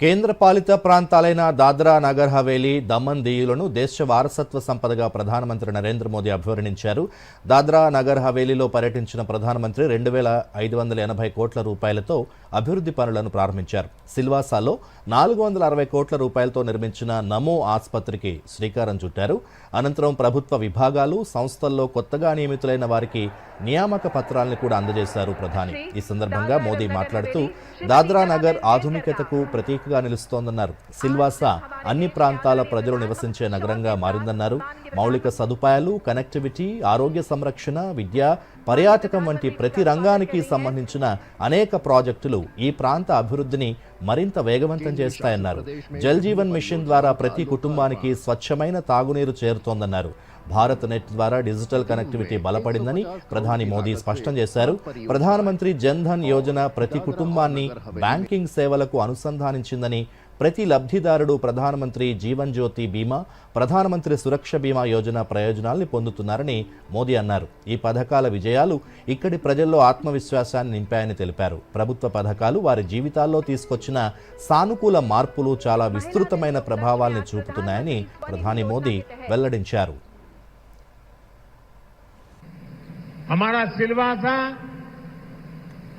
కేంద్రపాలిత ప్రాంతాలైన దాద్రా నగర్ హవేలీ దమన్ దీయులను దేశ వారసత్వ సంపదగా ప్రధానమంత్రి నరేంద్ర మోదీ అభివర్ణించారు. దాద్రా నగర్ హవేలీలో పర్యటించిన ప్రధానమంత్రి రెండు వేల ఐదు వందల ఎనభై కోట్ల రూపాయలతో అభివృద్ధి పనులను ప్రారంభించారు. సిల్వాసాలో నాలుగు వందల అరవై కోట్ల రూపాయలతో నిర్మించిన నమో ఆసుపత్రికి శ్రీకారం చుట్టారు. అనంతరం ప్రభుత్వ విభాగాలు సంస్థల్లో కొత్తగా నియమితులైన వారికి నియామక పత్రాలను కూడా అందజేశారు ప్రధాని. ఈ సందర్భంగా మోదీ మాట్లాడుతూ దాద్రా నగర్ ఆధునికతకు ప్రతీకగా నిలుస్తోందన్నారు. సిల్వాసా అన్ని ప్రాంతాల ప్రజలు నివసించే నగరంగా మారిందన్నారు. మౌలిక సదుపాయాలు కనెక్టివిటీ ఆరోగ్య సంరక్షణ విద్య పర్యాటకం వంటి ప్రతి రంగానికి సంబంధించిన అనేక ప్రాజెక్టులు ఈ ప్రాంత అభివృద్ధిని మరింత వేగవంతం చేస్తాయన్నారు. జల్ జీవన్ మిషన్ ద్వారా ప్రతి కుటుంబానికి స్వచ్ఛమైన తాగునీరు చేరుతోందన్నారు. భారత్ నెట్ ద్వారా డిజిటల్ కనెక్టివిటీ బలపడిందని ప్రధాని మోదీ స్పష్టం చేశారు. ప్రధానమంత్రి జన్ ధన్ యోజన ప్రతి కుటుంబాన్ని బ్యాంకింగ్ సేవలకు అనుసంధానించిందని ప్రతి లబ్ధిదారుడు ప్రధానమంత్రి జీవన్ జ్యోతి బీమా ప్రధానమంత్రి సురక్ష బీమా యోజన ప్రయోజనాల్ని పొందుతున్నారని మోదీ అన్నారు ఈ పథకాల విజయాలు ఇక్కడి ప్రజల్లో ఆత్మవిశ్వాసాన్ని నింపాయని తెలిపారు ప్రభుత్వ పథకాలు వారి జీవితాల్లో తీసుకొచ్చిన సానుకూల మార్పులు చాలా విస్తృతమైన ప్రభావాల్ని చూపుతున్నాయని ప్రధాని మోదీ వెల్లడించారు हमारा सिलवासा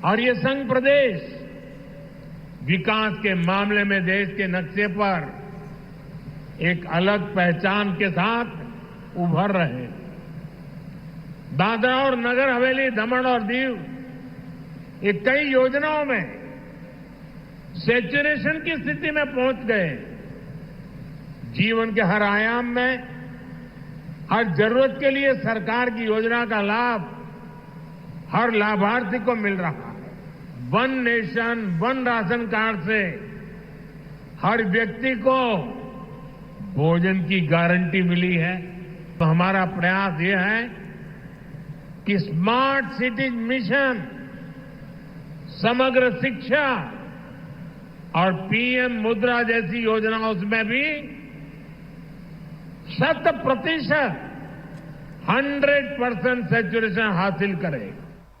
और ये संघ प्रदेश विकास के मामले में देश के नक्शे पर एक अलग पहचान के साथ उभर रहे दादरा और नगर हवेली दमन और दीव, ये कई योजनाओं में सेचुरेशन की स्थिति में पहुँच गए जीवन के हर आयाम में, हर ज़रूरत के लिए सरकार की योजना का लाभ, हर लाभार्थी को मिल रहा है। One nation, one ration card से हर व्यक्ति को भोजन की गारंटी मिली है। तो हमारा प्रयास यह है कि स्मार्ट सिटीज़ मिशन, समग्र शिक्षा और पीएम मुद्रा जैसी योजनाओं में भी शत प्रतिशत, हंड्रेड परसेंट सेचुरेशन हासिल करें